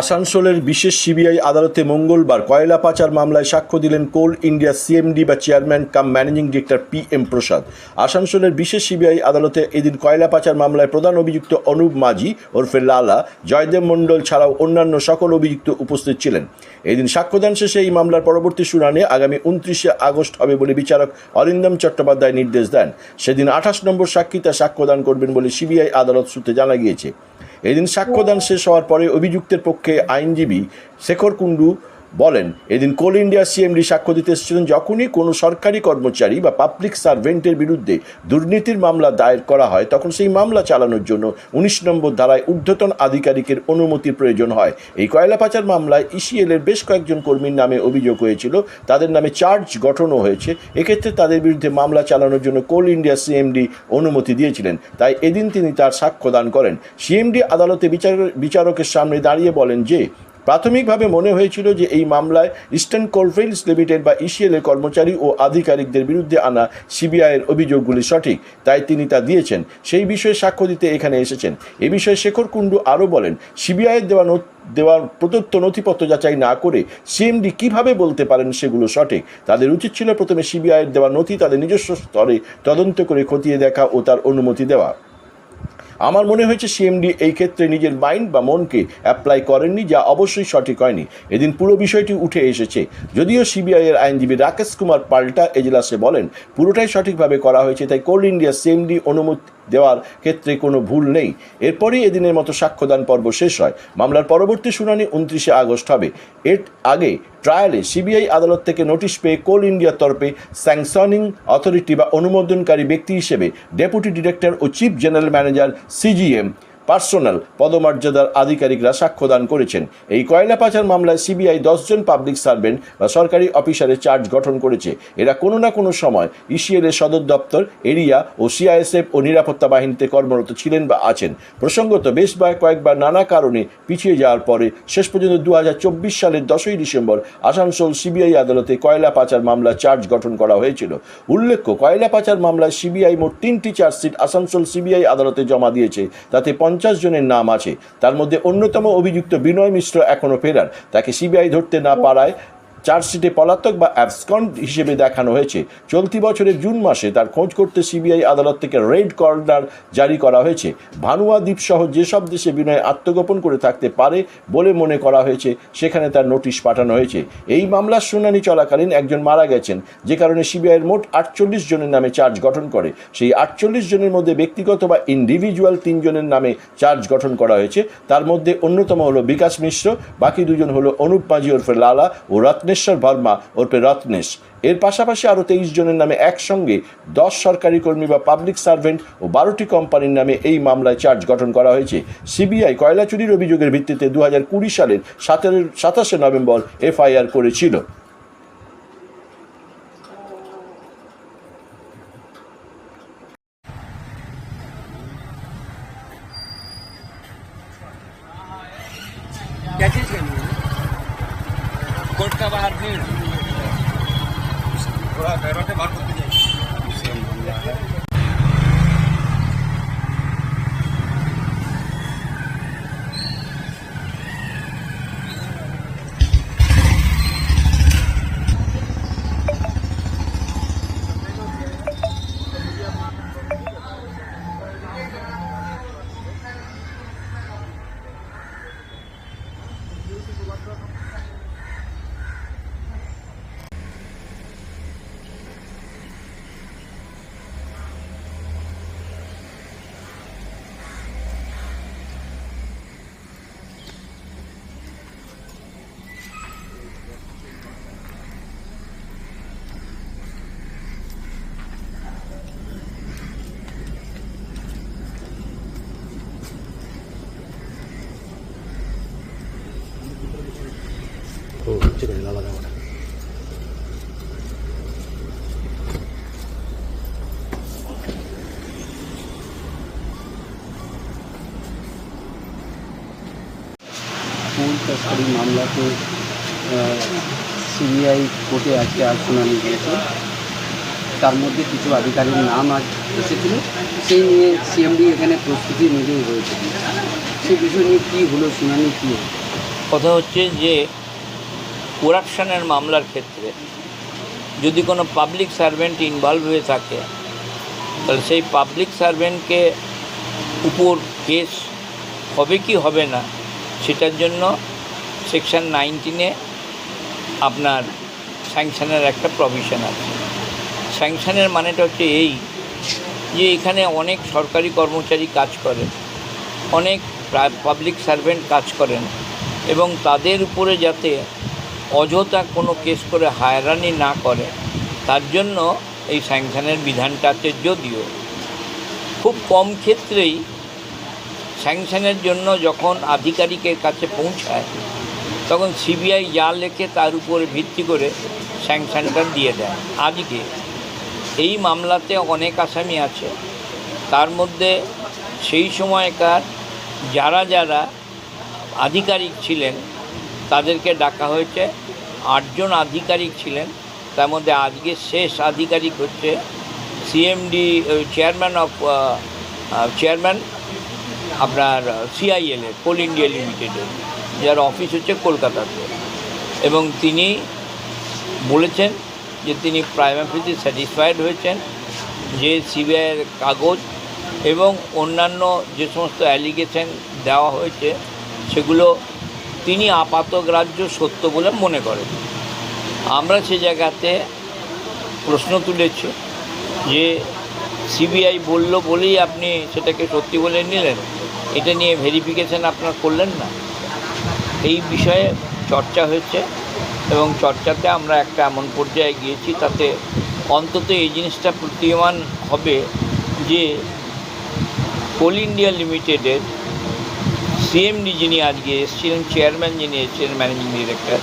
আসানসোলের বিশেষ সিবিআই আদালতে মঙ্গলবার কয়লা পাচার মামলায় সাক্ষ্য দিলেন কোল ইন্ডিয়া সিএমডি বা chairman cum managing director P M Prasad. আসানসোলের বিশেষ সিবিআই আদালতে এদিন কয়লা পাচার মামলায় প্রধান অভিযুক্ত অনুপ মাঝি ওরফে লালা, জয়দেব মণ্ডল ছাড়াও অন্যান্য সকল অভিযুক্ত উপস্থিত ছিলেন। এদিন সাক্ষ্যদান শেষে এই মামলার পরবর্তী শুনানি আগামী উনত্রিশে আগস্ট হবে বলে বিচারক অরিন্দম চট্টোপাধ্যায় নির্দেশ দেন। সেদিন আঠাশ নম্বর সাক্ষী তার সাক্ষ্যদান করবেন বলে সিবিআই আদালত সূত্রে জানা গিয়েছে। এদিন সাক্ষ্যদান শেষ হওয়ার পরে অভিযুক্তের পক্ষে আইনজীবী শেখর কুণ্ডু বলেন, এদিন কোল ইন্ডিয়া সিএমডি সাক্ষ্য দিতে এসেছিলেন যখনই কোনো সরকারি কর্মচারী বা পাবলিক সার্ভেন্টের বিরুদ্ধে দুর্নীতির মামলা দায়ের করা হয়, তখন সেই মামলা চালানোর জন্য উনিশ নম্বর ধারায় ঊর্ধ্বতন আধিকারিকের অনুমতির প্রয়োজন হয়। এই কয়লা পাচার মামলায় ইসিএলের বেশ কয়েকজন কর্মীর নামে অভিযোগ হয়েছিল। তাদের নামে চার্জ গঠনও হয়েছে। এক্ষেত্রে তাদের বিরুদ্ধে মামলা চালানোর জন্য কোল ইন্ডিয়া সিএমডি অনুমতি দিয়েছিলেন। তাই এদিন তিনি তার সাক্ষ্যদান করেন। সিএমডি আদালতে বিচার, বিচারকের সামনে দাঁড়িয়ে বলেন যে প্রাথমিকভাবে মনে হয়েছিল যে এই মামলায় ইস্টার্ন কোলফিল্ডস লিমিটেড বা ইসিএল এর কর্মচারী ও আধিকারিকদের বিরুদ্ধে আনা সিবিআইয়ের অভিযোগগুলি সঠিক, তাই তিনি তা দিয়েছেন। সেই বিষয়ে সাক্ষ্য দিতে এখানে এসেছেন। এ বিষয়ে শেখর কুণ্ডু আরও বলেন সিবিআইয়ের দেওয়া দেওয়ার প্রদত্ত নথিপত্র যাচাই না করে সিএমডি কীভাবে বলতে পারেন সেগুলো সঠিক? তাদের উচিত ছিল প্রথমে সিবিআইয়ের দেওয়া নথি তাদের নিজস্ব স্তরে তদন্ত করে খতিয়ে দেখা ও তার অনুমতি দেওয়া। আমার মনে হয়েছে সিএমডি এই ক্ষেত্রে নিজের মাইন্ড বা মনকে অ্যাপ্লাই করেননি, যা অবশ্যই সঠিক হয়নি। এদিন পুরো বিষয়টি উঠে এসেছে। যদিও সিবিআইয়ের আইনজীবী রাকেশ কুমার পাল্টা এজলাসে বলেন, পুরোটাই সঠিকভাবে করা হয়েছে, তাই কোল্ড ইন্ডিয়া সিএমডি অনুমতি দেওয়ার ক্ষেত্রে কোনো ভুল নেই। এরপরই এদিনের মতো সাক্ষ্যদান পর্ব শেষ হয়। মামলার পরবর্তী শুনানি উনত্রিশে আগস্ট হবে। এর আগে ট্রায়ালে সিবিআই আদালত থেকে নোটিশ পেয়ে কোল ইন্ডিয়ার তরফে স্যাংশনিং অথরিটি বা অনুমোদনকারী ব্যক্তি হিসেবে ডেপুটি ডিরেক্টর ও chief general manager CGM personnel পদমর্যাদার আধিকারিকরা সাক্ষ্যদান করেছেন। এই কয়লা পাচার মামলায় সিবিআই দশজন পাবলিক সার্ভেন্ট বা সরকারি অফিসারের চার্জ গঠন করেছে। এরা কোনো না কোনো সময় ইসিএল এর সদর দপ্তর, এরিয়া ও সিআইএসএফ ও নিরাপত্তা বাহিনীতে কর্মরত ছিলেন বা আছেন। প্রসঙ্গত বেশ কয়েকবার নানা কারণে পিছিয়ে যাওয়ার পরে শেষ পর্যন্ত দু হাজার চব্বিশ সালের দশই ডিসেম্বর আসানসোল সিবিআই আদালতে কয়লা পাচার মামলা চার্জ গঠন করা হয়েছিল। উল্লেখ্য, কয়লা পাচার মামলায় সিবিআই মোট তিনটি চার্জশিট আসানসোল সিবিআই আদালতে জমা দিয়েছে। তাতে পঞ্চাশ জনের নাম আছে। তার মধ্যে অন্যতম অভিযুক্ত বিনয় মিশ্র এখনও ফেরার। তাকে সিবিআই ধরতে না পারায় চার্জশিটে পলাতক বা অ্যাবসকন্ড হিসেবে দেখানো হয়েছে। চলতি বছরের জুন মাসে তার খোঁজ করতে সিবিআই আদালত থেকে রেড কর্নার জারি করা হয়েছে। ভানুয়া দ্বীপ সহ যেসব দেশে বিনয় আত্মগোপন করে থাকতে পারে বলে মনে করা হয়েছে, সেখানে তার নোটিশ পাঠানো হয়েছে। এই মামলার শুনানি চলাকালীন একজন মারা গেছেন, যে কারণে সিবিআইয়ের মোট আটচল্লিশ জনের নামে চার্জ গঠন করে। সেই আটচল্লিশ জনের মধ্যে ব্যক্তিগত বা ইন্ডিভিজুয়াল তিনজনের নামে চার্জ গঠন করা হয়েছে। তার মধ্যে অন্যতম হলো বিকাশ মিশ্র, বাকি দুজন হলো অনুপ মাঝি ওরফে লালা ও রত্নেশ্বর ভার্মা ওরফে রত্নেশ এর পাশাপাশি আরও তেইশ জনের নামে একসঙ্গে দশ সরকারি কর্মী বা পাবলিক সার্ভেন্ট ও বারোটি কোম্পানির নামে এই মামলায় চার্জ গঠন করা হয়েছে সিবিআই কয়লা চুরির অভিযোগের ভিত্তিতে দু হাজার কুড়ি সালের সাতের সাতাশে নভেম্বর এফআইআর করেছিল क्या चीज करनी है कोर्ट का बाहर भीड़ थोड़ा पैरों के बाहर करते जाइए ফুল তস্করি মামলাতে সিবিআই কোর্টে আজকে আজ শুনানি হয়েছে। তার মধ্যে কিছু আধিকারিক নাম আজ এসেছিল, সেই নিয়ে সিএমডি এখানে প্রস্তুতি নিজেই হয়েছে। সেই বিষয় নিয়ে কী হলো, শুনানি কী হলো? কথা হচ্ছে যে করাপশনের মামলার ক্ষেত্রে যদি কোনো পাবলিক সার্ভেন্ট ইনভলভ হয়ে থাকে, তাহলে সেই পাবলিক সার্ভেন্টকে উপর কেস হবে কি হবে না সেটার জন্য সেকশন নাইনটিনে আপনার স্যাংশনের একটা প্রভিশন আছে। স্যাংশনের মানেটা হচ্ছে এই যে এখানে অনেক সরকারি কর্মচারী কাজ করে অনেক পাবলিক সার্ভেন্ট কাজ করেন এবং তাদের উপরে যাতে অযথা কোনো কেস করে হায়রানি না করে, তার জন্য এই স্যাংশনের বিধানটা আছে যদিও। খুব কম ক্ষেত্রেই স্যাংশনের জন্য যখন আধিকারিকের কাছে পৌঁছায়, তখন সিবিআই যা লেখে তার উপরে ভিত্তি করে স্যাংশনটা দিয়ে দেয়। আজকে এই মামলাতে অনেক আসামি আছে। তার মধ্যে সেই সময়কার যারা যারা আধিকারিক ছিলেন, তাদেরকে ডাকা হয়েছে। আটজন আধিকারিক ছিলেন। তার মধ্যে আজকে শেষ আধিকারিক হচ্ছে সিএমডি চেয়ারম্যান অফ চেয়ারম্যান আপনার সিআইএল এর কোল ইন্ডিয়া লিমিটেডের যার অফিস হচ্ছে কলকাতাতে এবং তিনি বলেছেন যে তিনি প্রাইমারিতে স্যাটিসফাইড হয়েছেন যে সিবিআইয়ের কাগজ এবং অন্যান্য যে সমস্ত অ্যালিগেশন দেওয়া হয়েছে, সেগুলো তিনি আপাতগ্রাহ্য সত্য বলে মনে করেন। আমরা সে জায়গাতে প্রশ্ন তুলেছি যে সিবিআই বলল বলেই আপনি সেটাকে সত্যি বলে নিলেন? এটা নিয়ে ভেরিফিকেশন আপনার করলেন না? এই বিষয়ে চর্চা হয়েছে এবং চর্চাতে আমরা একটা এমন পর্যায়ে গিয়েছি তাতে অন্তত এই জিনিসটা প্রতীয়মান হবে যে কোল ইন্ডিয়া লিমিটেডের সিএমডি যিনি আজকে এসেছিলেন, চেয়ারম্যান যিনি এসেছিলেন, ম্যানেজিং ডিরেক্টর,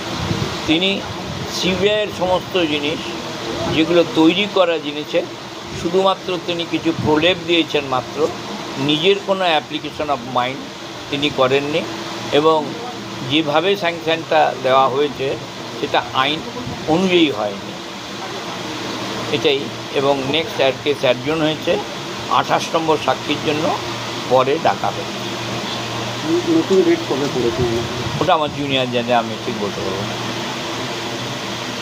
তিনি সিবিআইয়ের সমস্ত জিনিস যেগুলো তৈরি করা জিনিসে শুধুমাত্র তিনি কিছু প্রলেপ দিয়েছেন মাত্র নিজের কোনো অ্যাপ্লিকেশন অফ মাইন্ড তিনি করেননি এবং যেভাবে স্যাংশনটা দেওয়া হয়েছে সেটা আইন অনুযায়ী হয়নি। এটাই। এবং নেক্সট আর কেস অ্যাডজন হয়েছে আঠাশ নম্বর সাক্ষীর জন্য পরে ডাকা হয়েছে। নতুন রেট কবে করেছেন ওটা আমার জুনিয়র জানে আমি ঠিক বলতে পারব না।